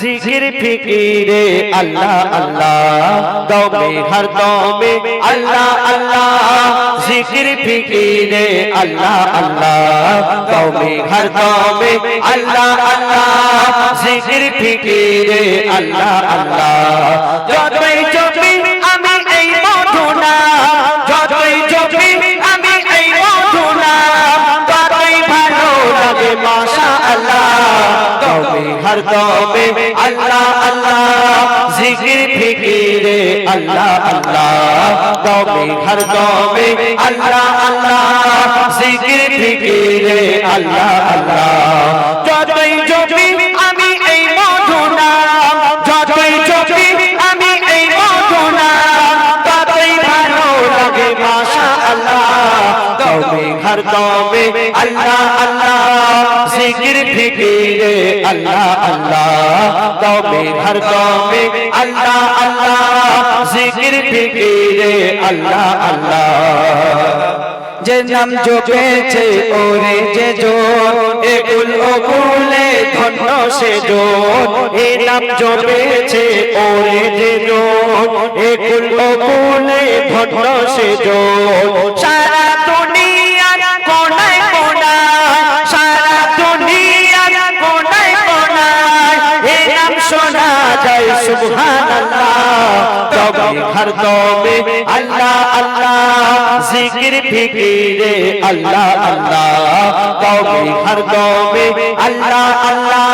জিকির ফিকিরে আল্লাহ আল্লাহ দমে হর দমে আল্লাহ আল্লাহ। জিকির ফিকিরে আল্লাহ আল্লাহ। দমে হর দমে আল্লাহ আল্লাহ। জিকির ফিকিরে আল্লাহ আল্লাহ। যতই চোখে আমি এই মধুনা যতই চোখে আমি এই মধুনা ততই ভালো লাগে মাশা আল্লাহ তবে হর দমে আল্লাহ আল্লাহ। জিকির, ফিকিরে, আল্লাহ আল্লাহ। তবে হর দমে আল্লাহ আল্লাহ। জিকির, ফিকিরে, আল্লাহ আল্লাহ। যতই চোখে আমি এই মধুনা, যতই চোখে আমি এই মধুনা, ততই ভালো লাগে মাশা আল্লাহ তবে হর দমে আল্লাহ আল্লাহ। জিকির ফিকিরে, আল্লাহ আল্লাহ তবে হর দমে, আল্লাহ আল্লাহ, জিকির ফিকিরে, আল্লাহ আল্লাহ। যে নাম জপেছে ওরে যে জোর একুল ওকুলে ধন্য সে জোর। এ নাম জপেছে ওরে যে জোর একুল ওকুলে ধন্য সে জোর। শোনা যায়, সুবহানাল্লাহ। তবে হর দমে আল্লাহ আল্লাহ। জিকির, ফিকিরে আল্লাহ আল্লাহ। তবে হর দমে আল্লাহ আল্লাহ।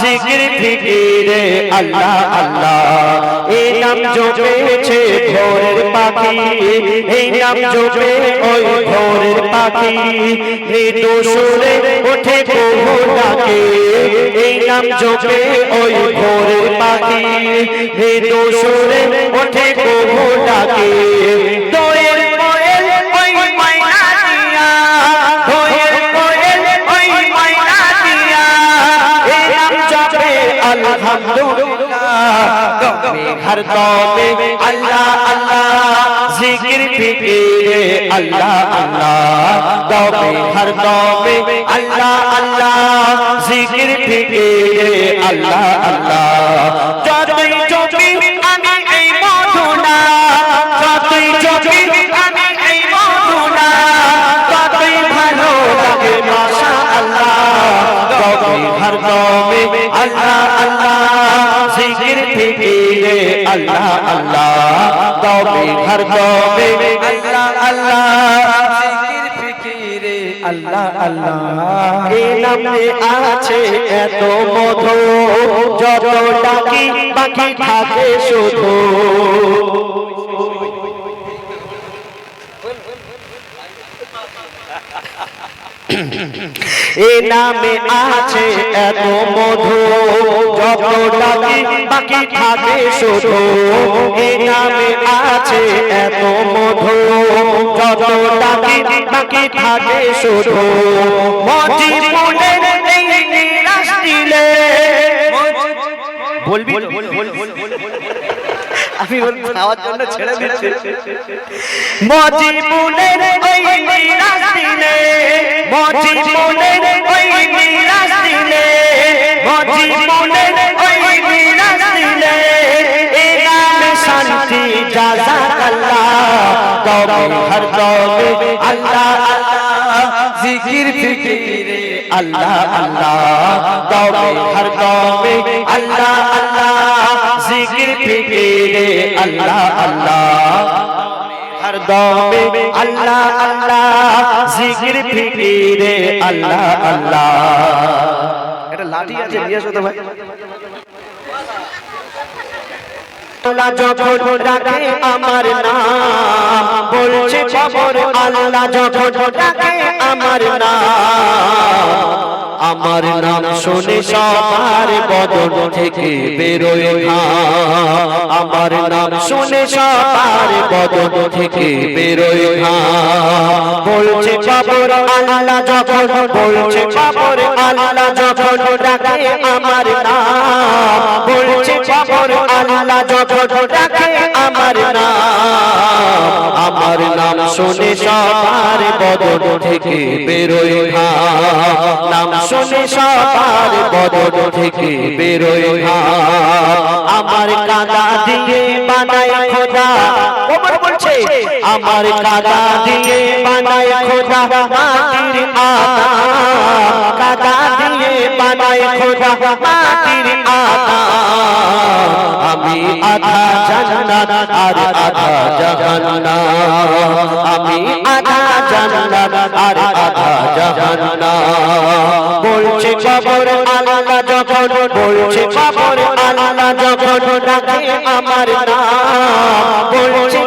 জিকির, ফিকিরে আল্লাহ আল্লাহ। এই নাম জপেছে ভোরের পাখি। এই নাম জপে ওই ভোরের পাখি, মৃদু সুরে ওঠে বহু ডাকে এই নাম জপে ওই ভোরের পাখি, মৃদু সুরে ওঠে বহু ডাকে দোয়েল নাম জপে আলহামদুলিল্লাহ তবে হর দমে আল্লাহ আল্লাহ জিকির ফিকিরে আল্লাহ আল্লাহ তবে হর দমে আল্লাহ আল্লাহ জিকির ফিকিরে আল্লাহ আল্লাহ। যতই চোখে আমি এই মধুনা যতই চোখে আমি এই মধুনা ততই ভালো লাগে মাশা আল্লাহ তবে হর দমে আল্লাহ আল্লাহ আল্লাহ আল্লাহ তবে হর দমে আল্লাহ আল্লাহ আল্লাহ। আল্লাহ এই নামে আছে এত মধু যত ডাকি বাকি থাকে শুধু। এ নামে আছে এত মধু, যত ডাকি বাকি থাকে শুধু। এ নামে আছে এত মধু, যত ডাকি বাকি থাকে শুধু। মজি ফুলের বলবি আমি খাওয়ার জন্য ছেড়ে দিচ্ছি মজি ফুলের ওই নিরাশ দিলে মজি ফুলের ওই নিরাশ দিলে মজি ফুলের ওই নিরাশ দিলে এ নামে শান্তি জাযাকাল্লাহ তবে হর দমে আল্লাহ আল্লাহ। জিকির ফিকিরে আল্লাহ আল্লাহ। তবে হর দমে আল্লাহ আল্লাহ। জিকির ফিকিরে আল্লাহ আল্লাহ। হর দমে আল্লাহ আল্লাহ। জিকির ফিকিরে আল্লাহ আল্লাহ। এটা লাঠি আছে, নিয়ে আসো তো ভাই। আল্লাহ যখন ডাকে আমার নাম, বলছে খবর আল্লাহ যখন ডাকে আমার নাম আমার নাম শুনে সবার বদন থেকে বেরোয় ঘাম আমার নাম শুনে সবার বদন থেকে বেরোয় ঘাম বলছে খবর আল্লাহ যখন, বলছে খবর আল্লাহ যখন ডাকে আমার নাম। বলছে খবর আল্লাহ যখন ডাকে আমার নাম। আমার নাম শুনে সবার বদন থেকে বেরোয় ঘাম নাম শুনে সবার বদন থেকে বেরোয় ঘাম আমার কাদা দিয়ে বানায় খোদা। ওমর বলছে, আমার কাদা দিয়ে বানায় খোদা, মাটির কাদা দিয়ে বানায় খোদা, মাটির আমি আধা জান্নাত আর আধা জাহান্নাম। আমি আধা জান্নাত আর আধা জাহান্নাম। বলছে কবর আল্লাহ যখন, বলছে আল্লাহ যখন ডাকে আমার নাম। বলছে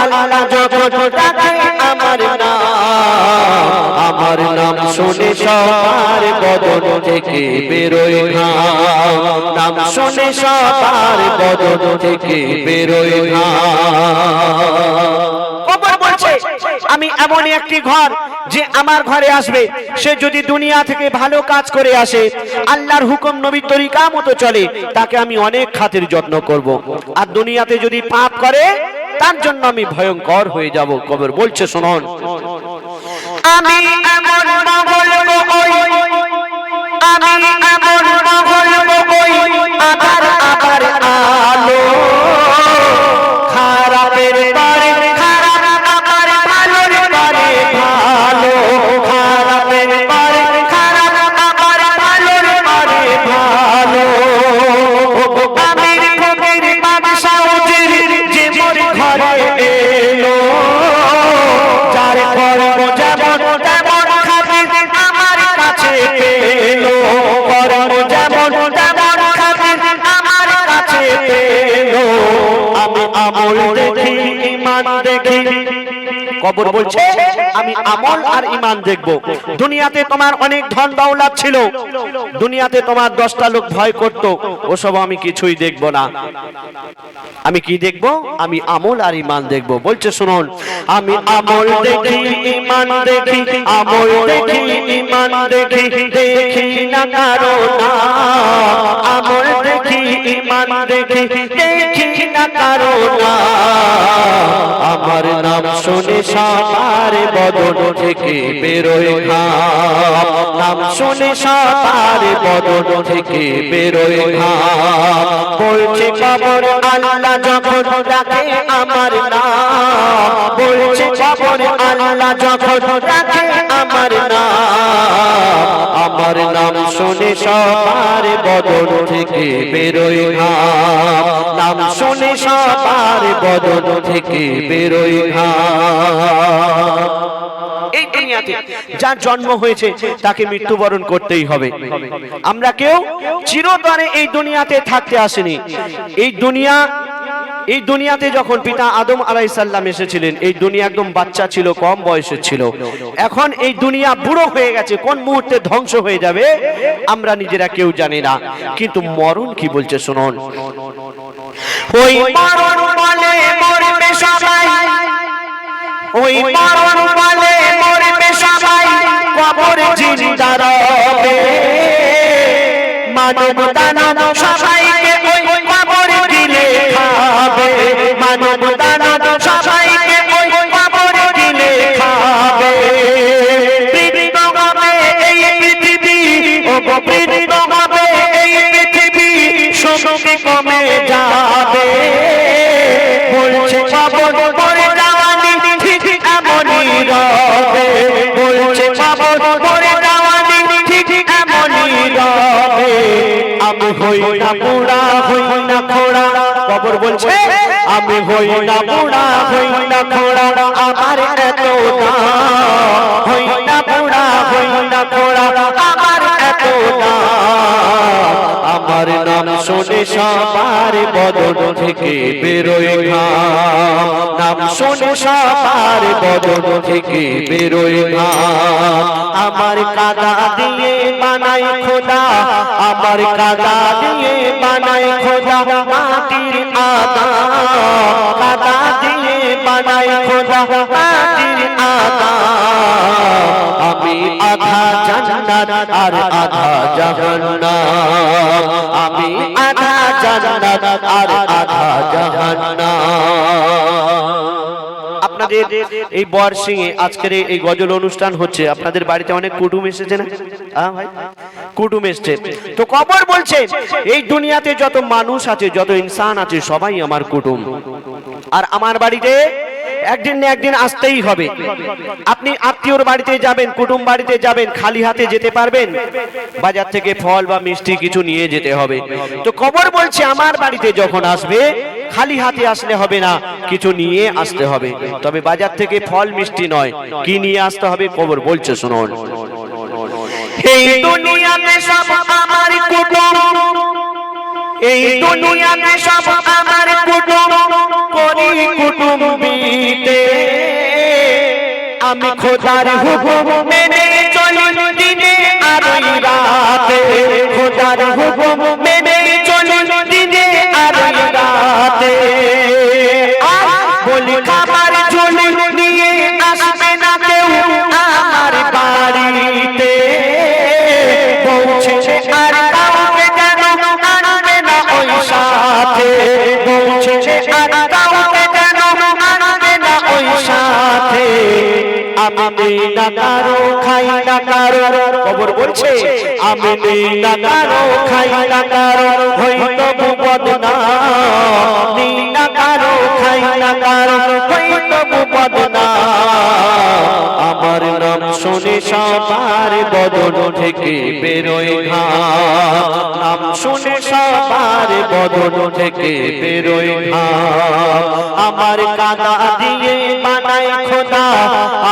আল্লাহ যখন ডাকে আমার নাম। আমার নাম শুনে সবার বদন থেকে বেরোয় ঘাম। নাম শুনে সবার বদন থেকে বেরোয় ঘাম। বলছে আমি এমন একটি ঘর যে আমার ঘরে আসবে। সে যদি দুনিয়া থেকে ভালো কাজ করে আসে, আল্লাহর হুকুম নবীর তরিকা মতো চলে, তাকে আমি অনেক খাতির যত্ন করব। আর দুনিয়াতে যদি পাপ করে, তার জন্য আমি ভয়ঙ্কর হয়ে যাব, কবর বলছে শুনুন। আমি এমন বলব আমি এমন বলব আবার আবার আলো। আমল দেখি ইমান দেখি। কবর বলছে, আমি আমল আর ইমান দেখব। দুনিয়াতে তোমার অনেক ধন দৌলত ছিল। দুনিয়াতে তোমার দশটা লোক ভয় করত। ওসব আমি কিছুই দেখব না। আমি কি দেখব? আমি আমল আর ইমান দেখব। বলছে, শুনুন, আমি আমল দেখি ইমান দেখি, আমল দেখি ইমান দেখি দেখি না কারও আমল দেখি ইমান দেখি। আমার নাম শুনে সবার বদন থেকে বেরোয় ঘাম নাম শুনে সবার বদন থেকে বেরোয় ঘাম বলছে কবর আল্লাহ যখন ডাকে আমার নাম, বলছে কবর আল্লাহ যখন ডাকে আমার নাম আমার নাম সবার থেকে নাম শুনে সবার থেকে এই দুনিয়াতে যার জন্ম হয়েছে, তাকে মৃত্যুবরণ করতেই হবে। আমরা কেউ চিরতরে এই দুনিয়াতে থাকতে আসেনি। এই দুনিয়া এই দুনিয়াতে যখন পিতা আদম আলাইসাল্লাম এসেছিলেন, এই দুনিয়া একদম বাচ্চা ছিল, কম বয়সের ছিল। এখন এই দুনিয়া বুড়ো হয়ে গেছে, কোন মুহূর্তে ধ্বংস হয়ে যাবে, আমরা নিজেরা কেউ জানি না। কিন্তু মরণ কি বলছে শুনুন। ওই মরণ বলে মরবে সবাই। ওই মরণ বলে মরবে সবাই। কবর জিন্দা রবে। মানব দানব ও হবে এই পৃথিবী শক্তি কমে যাবে। বলছে কবর পরে যাওয়ানি ঠিক এমনই রবে। বলছে কবর পরে যাওয়ানি ঠিক এমনই রবে। আমি হই না বুড়া, হই না খোড়া। কবর বলছে, আমি হই না বুড়া, হই না খোড়া। সবার বদন থেকে বেরোয় ঘাম। নাম শুনে সবার বদন থেকে বেরোয় ঘাম। আমার কাদা দিয়ে বানাই খোদা, আমার কাদা দিয়ে বানাই খোদা, মাটির আদা। কাদা দিয়ে বানাই খোদা, মাটির আদা। আমি আধা জান্নাত আর আধা জাহান্নাম। আমি আধা জান্নাত আর আধা জাহান্নাম। আপনাদের এই বর্ষিংয়ে আজকের এই- গজল অনুষ্ঠান হচ্ছে, আপনাদের বাড়িতে অনেক কুটুম এসেছে না? কুটুম এসছে। তো কবর বলছে, এই দুনিয়াতে যত মানুষ আছে, যত ইনসান আছে, সবাই আমার কুটুম। আর আমার বাড়িতে একদিন না একদিন আসতেই হবে। আপনি আত্মীয়র বাড়িতে যাবেন, কুটুম বাড়িতে যাবেন, খালি হাতে যেতে পারবেন। বাজার থেকে ফল বা মিষ্টি কিছু নিয়ে যেতে হবে। তো কবর বলছে, আমার বাড়িতে যখন আসবে, খালি হাতে আসলে হবে না, কিছু নিয়ে আসতে হবে। তবে বাজার থেকে ফল, মিষ্টি নয়, কি নিয়ে আসতে হবে কবর বলছে, শুনুন। দুনিয়াতে সব আমার কুটুম। এই দুনিয়াতে সব আমার কুটুম করি কুটুম বিতে আমি খোদার হুকুম মেনে চলি দিনে আর রাতে। খোদার হুকুম মেনে আমি না কারও, খাই না কারও। খবর বলছে, আমি না কারও, খাই না কারও। হইতো বদনা নেই না কারও, খাই না কারও। হইতো বদনা আমার নাম শুনে সবার বদন থেকে বেরোয় ঘাম নাম শুনে সবার বদন থেকে বেরোয় ঘাম আমার কাদা দিয়ে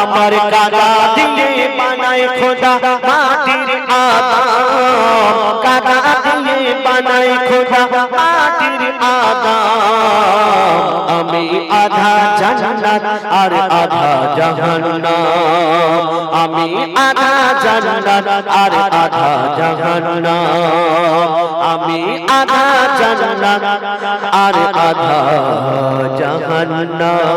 আমার কাদা দিয়ে বানাই খোদা, মাটির আদাম কাদা দিয়ে বানাই খোদা, মাটির আদাম আমি আধা জান্নাত আর আধা জাহান্নাম। আমি আধা জান্নাত আর আধা জাহান্নাম। আমি আধা জান্নাত আর আধা জাহান্নাম।